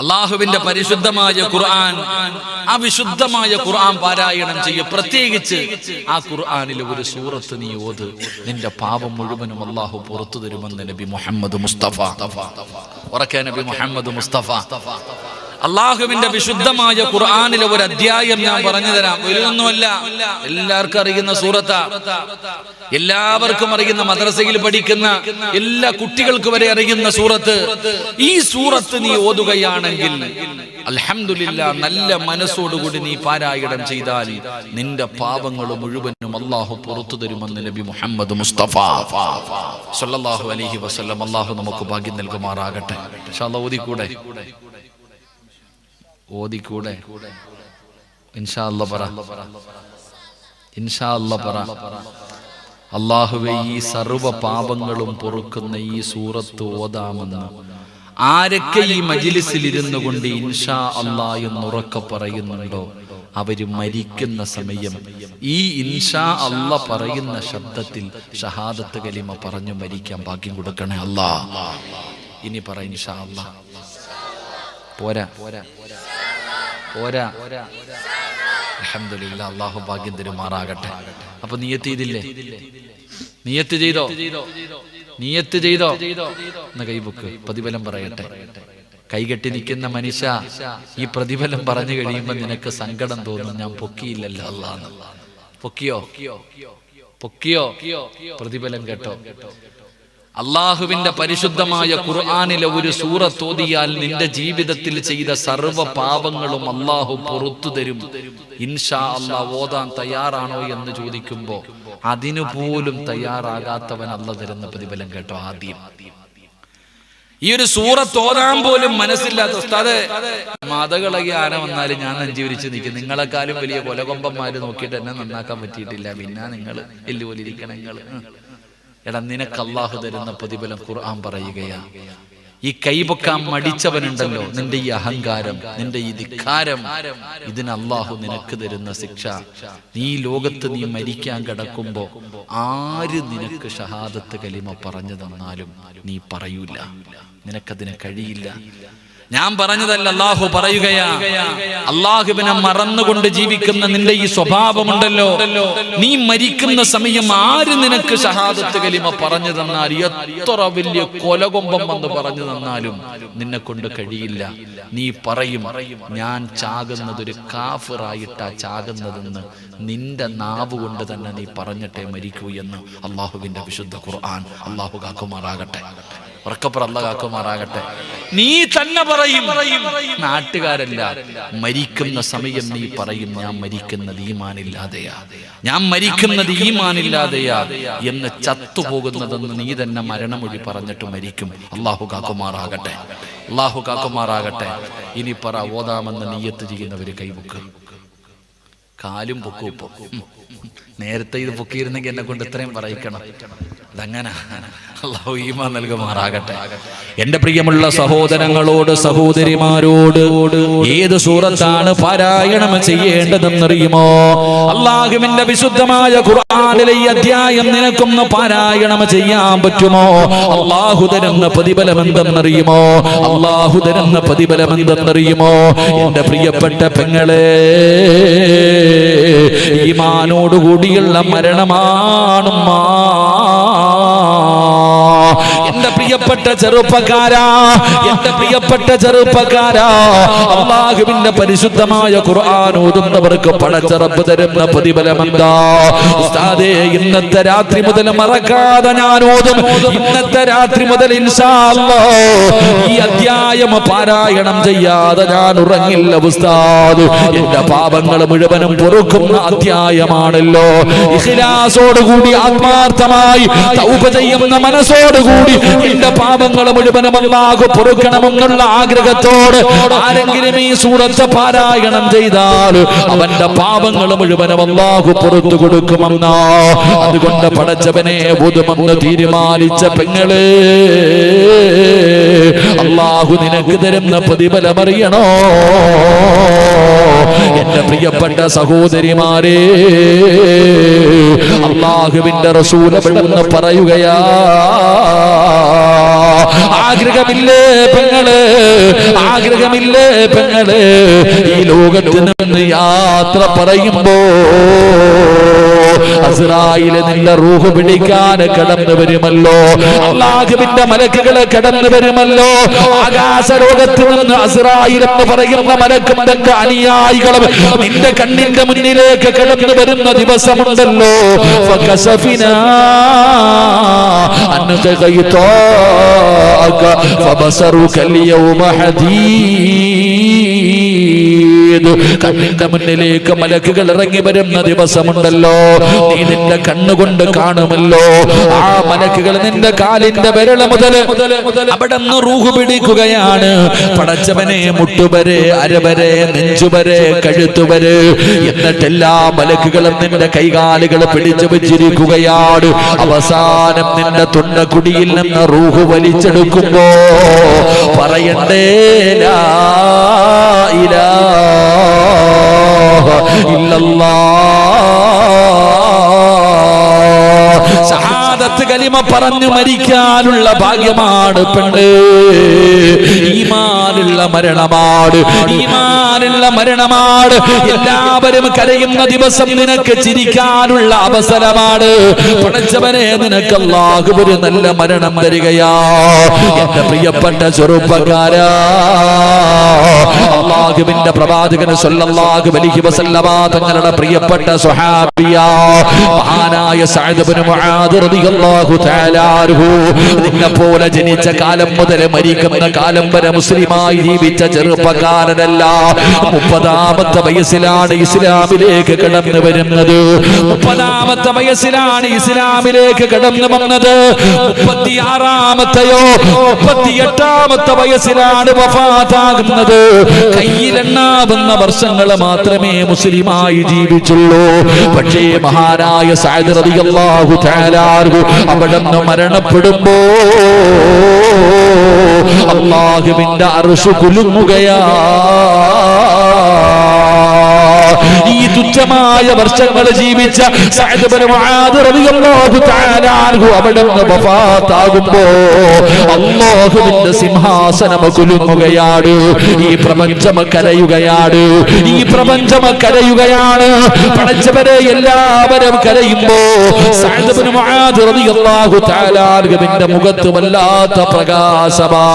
അള്ളാഹുവിന്റെ പരിശുദ്ധമായ ഖുർആൻ ആ വിശുദ്ധമായ ഖുർആൻ പാരായണം ചെയ്യ. പ്രത്യേകിച്ച് ആ ഖുർആനിലെ ഒരു സൂറത്ത് നീ ഓത്. നിന്റെ പാപം മുഴുവനും അള്ളാഹു പുറത്തു തരുമെന്ന് നബി മുഹമ്മദ് മുസ്തഫ. ഉറക്കെ നബി മുഹമ്മദ് മുസ്തഫ. അള്ളാഹുവിന്റെ വിശുദ്ധമായ ഖുർആാനിലെ ഒരു അധ്യായം ഞാൻ പറഞ്ഞു തരാം. ഇതൊന്നുമല്ല എല്ലാവർക്കും അറിയുന്ന സൂറത്ത. എല്ലാവർക്കും അറിയുന്ന മദ്രസയിൽ പഠിക്കുന്ന എല്ലാ കുട്ടികൾക്ക് വരെ അറിയുന്ന സൂറത്ത്. ഈ സൂറത്ത് നീ ഓതുകയാണെങ്കിൽ അലഹമില്ല നല്ല മനസ്സോടുകൂടി നീ പാരായണം ചെയ്താൽ നിന്റെ പാപങ്ങൾ മുഴുവനും അള്ളാഹു പുറത്തു തരുമെന്ന് നബി മുഹമ്മദ് മുസ്തഫ. അലൈഹി വസല്ലം. അള്ളാഹു നമുക്ക് ഭാഗ്യം നൽകുമാറാകട്ടെ. അല്ലാഹ് ഓതിക്കൂടെ? ഇൻഷാ അല്ലാ പറ. ഇൻഷാ അല്ലാ പറ. അള്ളാഹുവെ ഈ സർവ പാപങ്ങളും പൊറുക്കുന്ന ഈ സൂറത്ത് ഓതാമെന്ന്. ആരൊക്കെ ഈ മജിലിസിൽ ഇരുന്നു കൊണ്ട് ഇൻഷാ അല്ലാ എന്നുറക്കെ പറയുന്നുണ്ടോ? അവർ മരിക്കുന്ന സമയം. ഈ ഇൻഷാ അല്ല പറയുന്ന ശബ്ദത്തിൽ ഷഹാദത്ത് കലിമ പറഞ്ഞു മരിക്കാൻ ഭാഗ്യം കൊടുക്കണേ. അല്ലാ ഇനി പറ ഇൻഷാ അല്ലാ പോരാ. പോരാ. പോരാ. അൽഹംദുലില്ലാ അള്ളാഹു ഭാഗ്യം തരുമാറാകട്ടെ അപ്പൊ നീയത്ത് ചെയ്തില്ലേ? നീയത്ത് ചെയ്തോ? നീയത്ത് ചെയ്തോ? എന്ന കൈബുക്ക് പ്രതിഫലം പറയട്ടെ. കൈകെട്ടി നിൽക്കുന്ന മനുഷ്യ ഈ പ്രതിഫലം പറഞ്ഞു കഴിയുമ്പോ നിനക്ക് സങ്കടം തോന്നും ഞാൻ പൊക്കിയില്ലല്ലോ അല്ലാന്ന് പൊക്കിയോ? പൊക്കിയോ? പ്രതിഫലം കേട്ടോ. അള്ളാഹുവിന്റെ പരിശുദ്ധമായ ഖുർആാനിലെ ഒരു സൂറത്ത് ഓതിയാൽ നിന്റെ ജീവിതത്തിൽ ചെയ്ത സർവ പാപങ്ങളും അള്ളാഹു പുറത്തു തരും. ഇൻഷാ അള്ളാ ഓതാൻ തയ്യാറാണോ എന്ന് ചോദിക്കുമ്പോ അതിനു പോലും തയ്യാറാകാത്തവൻ അല്ല തരുന്ന പ്രതിഫലം കേട്ടോ ആദ്യം. ഈ ഒരു സൂറത്ത് തോതാൻ പോലും മനസ്സില്ലാത്ത ഉസ്താദ് മതകളകി ആന വന്നാലും ഞാൻ നെഞ്ചുവിരിച്ച് നിൽക്കും നിങ്ങളെക്കാളും വലിയ കൊലകൊമ്പന്മാര് നോക്കിയിട്ട് എന്നെ നന്നാക്കാൻ പറ്റിയിട്ടില്ല. പിന്നെ നിങ്ങൾ എല്ലുപോലിരിക്കണം നിങ്ങൾ എടാ നിനക്ക് അള്ളാഹു തരുന്ന പ്രതിഫലം ഖുർആൻ പറയുകയാ. ഈ കൈപൊക്കാൻ മടിച്ചവനുണ്ടല്ലോ നിന്റെ ഈ അഹങ്കാരം നിന്റെ ഈ ധിക്കാരം ഇതിന് അള്ളാഹു നിനക്ക് തരുന്ന ശിക്ഷ. നീ ലോകത്ത് നീ മരിക്കാൻ കിടക്കുമ്പോ ആര് നിനക്ക് ഷഹാദത്ത് കലിമ പറഞ്ഞു തന്നാലും നീ പറയൂല. നിനക്കതിന് കഴിയില്ല. ഞാൻ പറഞ്ഞതല്ല അള്ളാഹു പറയുകയാ. അള്ളാഹുവിനെ മറന്നുകൊണ്ട് ജീവിക്കുന്ന നിന്റെ ഈ സ്വഭാവമുണ്ടല്ലോ. നീ മരിക്കുന്ന സമയം ആര് നിനക്ക് ഷഹാദത്ത് കലിമ പറഞ്ഞു തന്നാൽ എത്ര വലിയ കൊലകൊമ്പം വന്ന് പറഞ്ഞു തന്നാലും നിന്നെ കൊണ്ട് കഴിയില്ല. നീ പറയും ഞാൻ ചാകുന്നത് ഒരു കാഫിറായിട്ടാ ചാകുന്നതെന്ന് നിന്റെ നാവ് കൊണ്ട് തന്നെ നീ പറഞ്ഞിട്ടേ മരിക്കൂ എന്ന്. അള്ളാഹുവിന്റെ വിശുദ്ധ ഖുർആൻ അള്ളാഹു കാക്കുമാറാകട്ടെ. ഉറക്കപ്പുറ നീ തന്നെ പറയും. നാട്ടുകാരല്ല മരിക്കുന്ന സമയം നീ പറയും ഞാൻ മരിക്കുന്നത് ഈമാനില്ലാതെയാ. ഞാൻ മരിക്കുന്നത് ഈമാനില്ലാതെയാ. എന്ന് ചത്തുപോകുന്നതെന്ന് നീ തന്നെ മരണമൊഴി പറഞ്ഞിട്ട് മരിക്കും. അള്ളാഹു കാക്കുമാറാകട്ടെ. അള്ളാഹു കാക്കുമാറാകട്ടെ. ഇനി പറ ഓതാമെന്ന് നീയത്ത് ചെയ്യുന്നവര് കൈവക്കും കാലും പൊക്കും ഉം. നേരത്തെ ഇത് പൊക്കിയിരുന്നെങ്കിൽ എന്നെ കൊണ്ട് ഇത്രയും പറയിക്കണം. അതങ്ങനെ അള്ളാഹു എന്റെ പ്രിയമുള്ള സഹോദരങ്ങളോട് സഹോദരിമാരോട് ഏത് സൂറത്താണ് പാരായണം ചെയ്യേണ്ടതെന്നറിയുമോ? അള്ളാഹുവിന്റെ വിശുദ്ധമായ ഖുർആാനിലെ ഈ അധ്യായം നിനക്കൊന്ന് പാരായണം ചെയ്യാൻ പറ്റുമോ? അള്ളാഹു തരുന്ന പ്രതിഫലം എന്തെന്നറിയുമോ അള്ളാഹു തരുന്ന പ്രതിഫലം എന്തെന്നറിയുമോ എന്റെ പ്രിയപ്പെട്ട പെങ്ങളെ ഈമാനോടുകൂടിയുള്ള മരണമാണ് എന്റെ പ്രിയപ്പെട്ട ചെറുപ്പക്കാരാ എന്റെ പ്രിയപ്പെട്ട ചെറുപ്പക്കാരാ അള്ളാഹുവിന്റെ പരിശുദ്ധമായ ഖുർആൻ ഓതുന്നവർക്ക് പടച്ചറപ്പ് തരുന്ന പ്രതിഫലം എന്താ ഉസ്താദേ ഇന്നത്തെ രാത്രി മുതൽ മറക്കാതെ ഞാൻ ഓതും. ഇന്നത്തെ രാത്രി മുതൽ ഇൻഷാ ഈ അധ്യായം പാരായണം ചെയ്യാതെ ഞാൻ ഉറങ്ങില്ല ഉസ്താദ്. എന്റെ പാപങ്ങൾ മുഴുവനും പൊറുക്കുന്ന അധ്യായമാണല്ലോ. ഇഖ്ലാസോടുകൂടി ആത്മാർത്ഥമായി തൗബ ചെയ്യുന്ന മനസ്സോടുകൂടി എന്റെ പാപങ്ങൾ മുഴുവനും അല്ലാഹു പൊറുക്കണമെന്നുള്ള ആഗ്രഹത്തോട് ആരെങ്കിലും ഈ സൂറത്ത് പാരായണം ചെയ്താൽ അവന്റെ പാപങ്ങൾ മുഴുവനും അല്ലാഹു പുറത്തു കൊടുക്കുമെന്നാ. അതുകൊണ്ട് പടച്ചവനെ ബുധമെന്ന് തീരുമാനിച്ച പെങ്ങൾ അള്ളാഹു നിനക്ക് തരുന്ന പ്രതിഫലമറിയണോ? എന്റെ പ്രിയപ്പെട്ട സഹോദരിമാരെ അള്ളാഹുവിന്റെ റസൂല പറയുകയാ ആഗ്രഹമില്ലേ പെങ്ങൾ? ആഗ്രഹമില്ലേ പെങ്ങൾ? ഈ ലോകത്ത് നിന്ന് യാത്ര പറയുമ്പോ അസ്രായില് നിന്റെ റൂഹ് പിടിക്കാൻ കടന്നു വരുമല്ലോ അള്ളാഹുവിന്റെ മലക്കുകള് കടന്നു വരുമല്ലോ ആകാശ ലോകത്ത് നിന്ന് അസ്രായിൽ എന്ന് പറയുന്ന മലക്കും തന്റെ അനുയായികളും നിന്റെ കണ്ണിന്റെ മുന്നിലേക്ക് കടന്നു വരുന്ന ദിവസമുണ്ടല്ലോ فكشفنا عنك غطاءك فبصرك اليوم حديد കണ്ണിന്റെ മുന്നിലേക്ക് മലക്കുകൾ ഇറങ്ങി വരുന്ന ദിവസമുണ്ടല്ലോ. നീ നിന്റെ കണ്ണുകൊണ്ട് കാണുമല്ലോ. ആ മലക്കുകൾ നിന്റെ കാലിന്റെ വിരള മുതൽ അവിടെ നിന്ന് റൂഹ് പിടിക്കുകയാണ്. പടച്ചവനെ മുട്ടുവരെ അരവരെ നെഞ്ചുവരെ കഴുത്തുവരെ എന്നിട്ടെല്ലാ മലക്കുകളും നിന്റെ കൈകാലുകൾ പിടിച്ചു വെച്ചിരിക്കുകയാണ്. അവസാനം നിന്റെ തുണ്ടക്കുടിയിൽ നിന്ന് റൂഹ് വലിച്ചെടുക്കുമ്പോ പറയണ്ടേ ലാ ഇലാഹ ഇല്ലല്ലാഹ് ഷഹാദത്ത് കലിമ പറഞ്ഞു മരിക്കാനുള്ള ഭാഗ്യമാണ് പെണ്ണ്. ഈമാനുള്ള മരണമാണ് ഈമാനുള്ള മരണമാണ് എല്ലാവരും കരയുന്ന ദിവസം നിനക്ക് ചിരിക്കാനുള്ള അവസരമാണ്. പണച്ചവനെ നിനക്ക് അല്ലാഹു ഒരു നല്ല മരണം തരികയാ. എന്റെ പ്രിയപ്പെട്ട ചെറുപ്പക്കാര. അള്ളാഹുവിന്റെ പ്രവാചകൻ സല്ലല്ലാഹു അലൈഹി വസല്ലമ തങ്ങളുടെ പ്രിയപ്പെട്ട സ്വഹാബിയ മഹാനായ സഅദ് ഇബ്നു മുആദ് റളിയല്ലാഹു തആല അൻഹു. നിന്നെ പോലെ ജനിച്ച കാലം മുതൽ മരിക്കുന്ന കാലം വരെ മുസ്ലിമായി ജീവിച്ച ചെറുപ്പക്കാരനല്ല. മുപ്പതാമത്തെ വയസ്സിലാണ് ഇസ്ലാമിലേക്ക് കടന്നു വരുന്നത്. മുപ്പതാമത്തെ വയസ്സിലാണ് ഇസ്ലാമിലേക്ക് കടന്നു വന്നത്. മുപ്പത്തിയാറാമത്തെയോ മുപ്പത്തിയെട്ടാമത്തെ വയസ്സിലാണ് വഫാത്താകുന്നത്. കയ്യിലെണ്ണാവുന്ന വർഷങ്ങൾ മാത്രമേ മുസ്ലിമായി ജീവിച്ചുള്ളൂ. പക്ഷേ മഹാനായ സഅദ് റളിയല്ലാഹു അവിടെ മരണപ്പെടുമ്പോ അള്ളാഹുവിന്റെ അർശ് കുലുങ്ങുകയാ. ഈ തുച്ഛമായ വർഷങ്ങൾ ജീവിച്ച അവിടെ വഫാത്താകുമ്പോ അല്ലാഹുവിന്റെ സിംഹാസനം കുലുങ്ങുകയാണ്. ഈ പ്രപഞ്ചം കരയുകയാണ്. ഈ പ്രപഞ്ചം കരയുകയാണ്. പടച്ചവരെ എല്ലാവരും കരയുമ്പോ അൻഹുവിന്റെ മുഖത്ത് വല്ലാത്ത പ്രകാശമാ.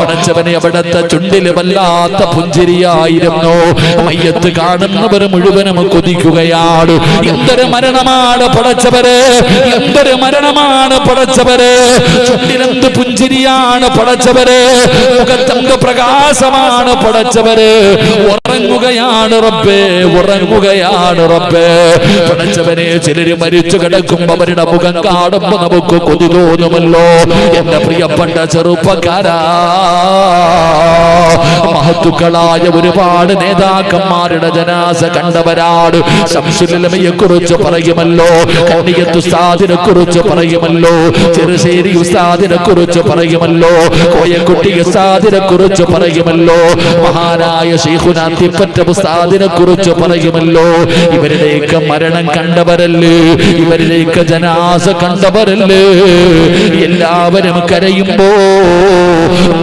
പടച്ചവനെ അവിടത്തെ ചുണ്ടിൽ വല്ലാത്ത പുഞ്ചിരിയായിരുന്നു. മയ്യത്ത് കാണുന്നവർ മുഴുവനും കൊതിക്കുകയാണ്. എന്തൊരു മരണമാണ് പടച്ചവരെ? എന്തൊരു മരണമാണ് പടച്ചവരെ? ചുണ്ടിലെന്ത് പുഞ്ചിരിയാണ് പടച്ചവരെ? മുഖത്തെന്ത് പ്രകാശമാണ് പടച്ചവരെ? ഉറങ്ങുകയാണ് റബ്ബേ ഉറങ്ങുകയാണ് റബ്ബേ. പടച്ചവനെ ചിലര് മരിച്ചു കിടക്കുമ്പോ അവരുടെ മുഖം കാണുമ്പോ നമുക്ക് കൊതി തോന്നുമല്ലോ. എന്റെ പ്രിയപ്പെട്ട ചെറുപ്പക്കാരാ മഹത്തുക്കളായ ഒരുപാട് നേതാക്കന്മാരുടെ ജനാസ കണ്ടവരാണ് ശംസുലമയെ കുറിച്ച് പറയുമല്ലോ കണ്ണിയത്ത് ഉസ്താദിനെ കുറിച്ച് പറയുമല്ലോ ചെറുശ്ശേരി ഉസ്താദിനെ കുറിച്ച് പറയുമല്ലോ കോയക്കുട്ടി ഉസ്താദിനെ കുറിച്ച് പറയുമല്ലോ മഹാനായ ഷെയ്ഖുനാത്തിപ്പറ്റ ഉസ്താദിനെ കുറിച്ച് പറയുമല്ലോ. ഇവരുടെയൊക്കെ മരണം കണ്ടവരല്ലേ? ഇവരുടെയൊക്കെ ജനാസ കണ്ടവരല്ലേ? എല്ലാവരും കരയുമ്പോ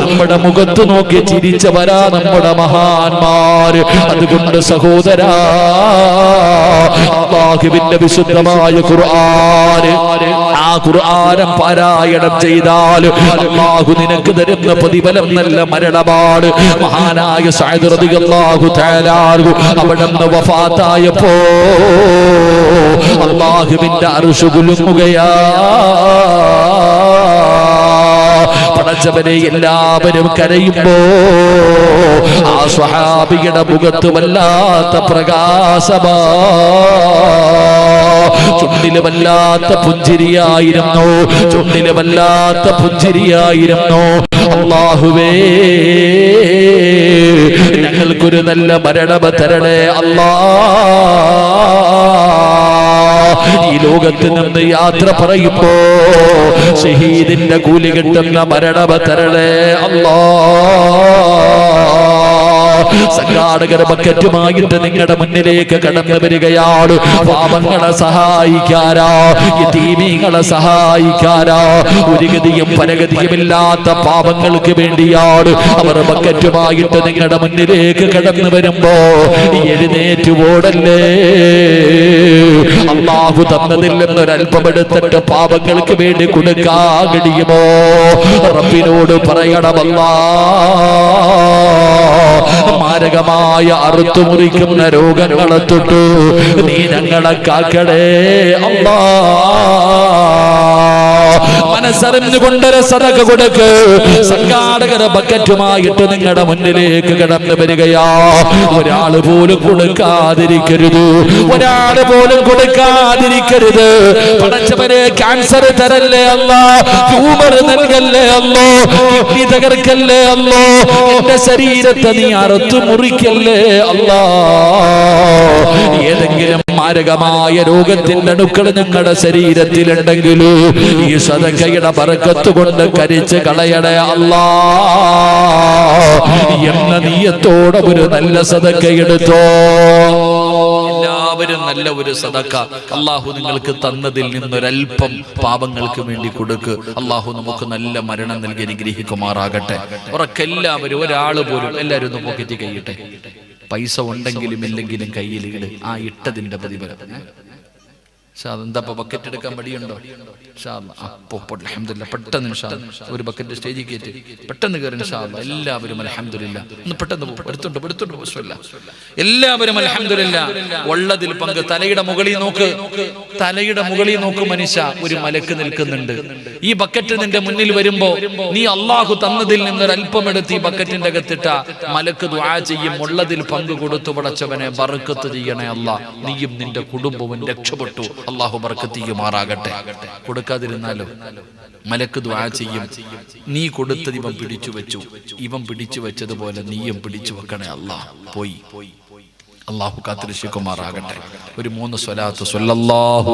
നമ്മുടെ മുഖത്ത് നോക്കി ചിരിച്ചവരാ നമ്മുടെ മഹാന്മാര് അതുകൊണ്ട് സഹോദരാ അള്ളാഹുവിന്റെ വിശുദ്ധമായ ഖുർആന് ആ ഖുർആനം പാരായണം ചെയ്താൽ അള്ളാഹു നിനക്ക് തരുന്ന പ്രതിഫലം നല്ല മരണമാണ്. മഹാനായ സഅദ് റളിയല്ലാഹു തആല അൻഹു അവിടെ നിന്ന് വഫാത്തായപ്പോ അള്ളാഹുവിന്റെ അർശ് കുലുങ്ങുകയാ. പടച്ചവനെ എല്ലാവരും കരയുമ്പോ ആ സ്വഹാബിയുടെ മുഖത്ത് വല്ലാത്ത പ്രകാശമാ ചുണ്ടിൽ വല്ലാത്ത പുഞ്ചിരിയായിരുന്നു? ചുണ്ടിൽ വല്ലാത്ത പുഞ്ചിരിയായിരുന്നു? അള്ളാഹുവേ ഞങ്ങൾക്കൊരു നല്ല മരണമ തരണേ അല്ലാ. ഈ ലോകത്ത് നിന്ന് യാത്ര പറയുമ്പോ ഷഹീദിന്റെ കൂലി കിട്ടുന്ന മരണമ തരണേ അല്ലാ. സംഘാടകർ ബക്കറ്റുമായിട്ട് നിങ്ങളുടെ മുന്നിലേക്ക് കടന്നു വരികയാണ്. പാപങ്ങളെ സഹായിക്കാരാ യതീമീങ്ങളെ സഹായിക്കാരാ. ഒരു ഗതിയും പരഗതിയുമില്ലാത്ത പാപങ്ങൾക്ക് വേണ്ടിയാണ് അവർ ബക്കറ്റുമായിട്ട് നിങ്ങളുടെ മുന്നിലേക്ക് കടന്നു വരുമ്പോ എഴുന്നേറ്റ് ഓടല്ലേ? അള്ളാഹു തന്നതിൽ നിന്നൊരൽപ്പം എടുത്തിട്ട് പാപങ്ങൾക്ക് വേണ്ടി കൊടുക്കാൻ കഴിയുമോ? റബ്ബിനോട് പറയണമല്ലാ. മാരകമായ അറുത്തു മുറിക്കുന്ന രോഗങ്ങളെ തൊട്ടു നീ ഞങ്ങളെ കാക്കടേ അല്ലാ മനസ്സറിഞ്ഞുകൊണ്ടൊരു സദക കൊടുക്ക്. സംഘാടകര ബക്കറ്റുമായിട്ട് നിങ്ങളുടെ മുന്നിലേക്ക് കിടന്നു വരികയാ. ഒരാൾ പോലും കൊടുക്കാതിരിക്കരുത്. ഒരാൾ പോലും കൊടുക്കാതിരിക്കരുത്. പടച്ചവരെ ക്യാൻസർ തരല്ലേ അല്ല? ട്യൂമർ നൽകല്ലേ അല്ലോ? കിഡ്നി തകർക്കല്ലേ അല്ലോ? എന്റെ ശരീരത്തെ നീ അറുത്തു മുറിക്കല്ലേ അല്ലാ? ഏതെങ്കിലും മാരകമായ രോഗത്തിന്റെ അണുക്കൾ നിങ്ങളുടെ ശരീരത്തിലുണ്ടെങ്കിൽ ഈ സദക്കയുടെ പറക്കത്ത് കൊണ്ട് കരിച്ച് കളയണേ അല്ലാ. എന്ന നീയത്തോടെ ഒരു നല്ല സദക്ക എടുത്തോ. എല്ലാവരും നല്ല ഒരു സദക്ക. അള്ളാഹു നിങ്ങൾക്ക് തന്നതിൽ നിന്നൊരൽപ്പം പാപങ്ങൾക്ക് വേണ്ടി കൊടുക്ക്. അള്ളാഹു നമുക്ക് നല്ല മരണം നൽകി അനുഗ്രഹിക്കുമാറാകട്ടെ. ഉറക്കെല്ലാവരും ഒരാൾ പോലും എല്ലാവരും ഒന്ന് പോക്കറ്റ് കൈയിട്ടെ. പൈസ ഉണ്ടെങ്കിലും ഇല്ലെങ്കിലും കയ്യിൽ ഇട്. ആ ഇട്ടതിന്റെ പ്രതിഫലം. എന്താ ബക്കറ്റ് എടുക്കാൻ മടിയുണ്ടോ ഷാ അല്ലാ. അപ്പോ ഇപ്പോ പെട്ടെന്ന്. ഒരു ബക്കറ്റ് സ്റ്റേജിൽ കയറ്റി പെട്ടെന്ന് കയറി. എല്ലാവരും അലഹമില്ല ഒന്ന് പെട്ടെന്ന് പോ. എടുത്തോണ്ട് എടുത്തോണ്ട് പ്രശ്നമില്ല. എല്ലാവരും അൽഹംദുലില്ലാ ഉള്ളതിൽ പങ്ക് തലയുടെ മുകളിൽ നോക്ക് തലയുടെ മുകളിൽ നോക്ക് മനുഷ്യ ഒരു മലക്ക് നിൽക്കുന്നുണ്ട് ഈ ബക്കറ്റ് നിന്റെ മുന്നിൽ വരുമ്പോ നീ അള്ളാഹു തന്നതിൽ നിന്നൊരല്പം എടുത്ത് ഈ ബക്കറ്റിന്റെ അകത്തിട്ട മലക്ക് ദ്വാ ചെയ്യും ഉള്ളതിൽ പങ്ക് കൊടുത്തു പടച്ചവനെ ബറക്കത്ത് ചെയ്യണേ അല്ല നീയും നിന്റെ കുടുംബവും രക്ഷപ്പെട്ടു അള്ളാഹു ബർക്കത്തിയുമാറാകട്ടെ. കൊടുക്കാതിരുന്നാലും? മലക്ക് ദ്വാ ചെയ്യും. നീ കൊടുത്തത് ഇവൻ പിടിച്ചു വെച്ചു. ഇവൻ പിടിച്ചു വെച്ചതുപോലെ നീയും പിടിച്ചു വെക്കണേ അള്ളാഹ് പോയി. അള്ളാഹു കാത്തിരിശിക്കുമാറാകട്ടെ. ഒരു മൂന്ന് സ്വലാത്ത്. സ്വല്ലല്ലാഹു